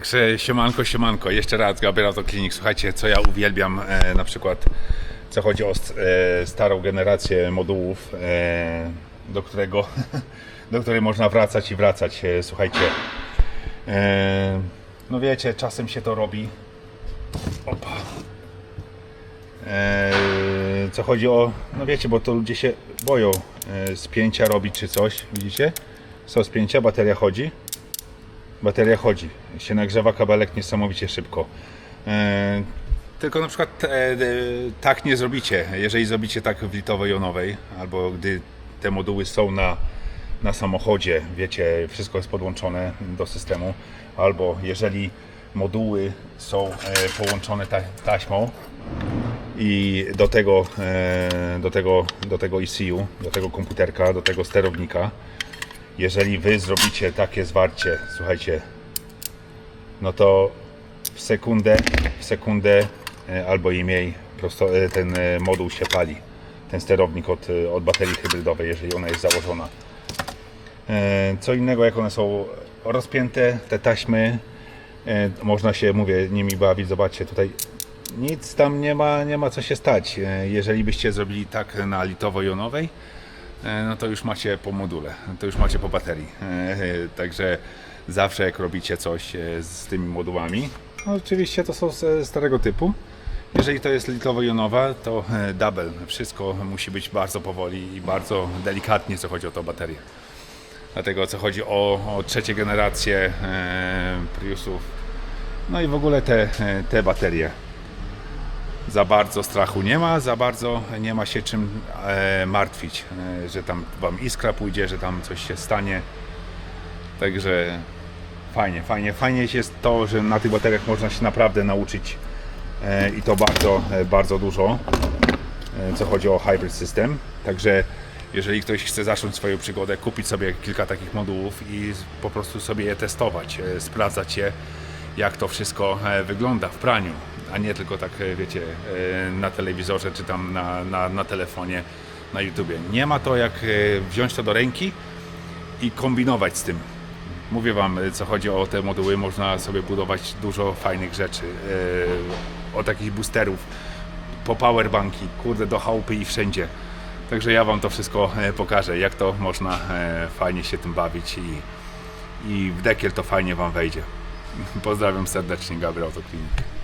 Także siemanko, siemanko, jeszcze raz Gabriel Autoklinik. Słuchajcie, co ja uwielbiam e, na przykład, co chodzi o e, starą generację modułów, e, do którego, do której można wracać i wracać. E, słuchajcie, e, no wiecie, czasem się to robi. Opa. E, co chodzi o, no wiecie, bo to ludzie się boją e, spięcia robić czy coś, widzicie? Są spięcia, bateria chodzi bateria chodzi. Się nagrzewa kabelek niesamowicie szybko. E, tylko na przykład e, e, tak nie zrobicie. Jeżeli zrobicie tak w litowo-jonowej, albo gdy te moduły są na, na samochodzie, wiecie, wszystko jest podłączone do systemu, albo jeżeli moduły są e, połączone ta, taśmą i do tego, e, do, tego, do tego ECU, do tego komputerka, do tego sterownika, jeżeli wy zrobicie takie zwarcie, słuchajcie, no to w sekundę, w sekundę e, albo i mniej prosto, e, ten e, moduł się pali. Ten sterownik od, od baterii hybrydowej, jeżeli ona jest założona. Co innego, jak one są rozpięte, te taśmy, można się, mówię, nimi bawić. Zobaczcie, tutaj nic tam nie ma, nie ma co się stać. Jeżeli byście zrobili tak na litowo-jonowej, no to już macie po module, to już macie po baterii. E, Także zawsze jak robicie coś e, z tymi modułami, no oczywiście to są z starego typu. Jeżeli to jest litowo-jonowa, to e, double. Wszystko musi być bardzo powoli i bardzo delikatnie, co chodzi o tą baterię. Dlatego co chodzi o, o trzecie generację e, Priusów, no i w ogóle te, e, te baterie za bardzo strachu nie ma, za bardzo nie ma się czym e, martwić, e, że tam wam iskra pójdzie, że tam coś się stanie. Także fajnie, fajnie, fajnie jest to, że na tych bateriach można się naprawdę nauczyć e, i to bardzo, e, bardzo dużo, e, co chodzi o hybrid system. Także jeżeli ktoś chce zacząć swoją przygodę, kupić sobie kilka takich modułów i po prostu sobie je testować, e, sprawdzać je, jak to wszystko e, wygląda w praniu, a nie tylko tak, e, wiecie, e, na telewizorze czy tam na, na, na telefonie, na YouTubie. Nie ma to jak e, wziąć to do ręki i kombinować z tym. Mówię Wam, co chodzi o te moduły, można sobie budować dużo fajnych rzeczy. Od takich boosterów, po powerbanki, kurde, do chałupy i wszędzie. Także ja Wam to wszystko pokażę, jak to można fajnie się tym bawić i, i w dekiel to fajnie Wam wejdzie. Pozdrawiam serdecznie, Gabriel Autoklinik.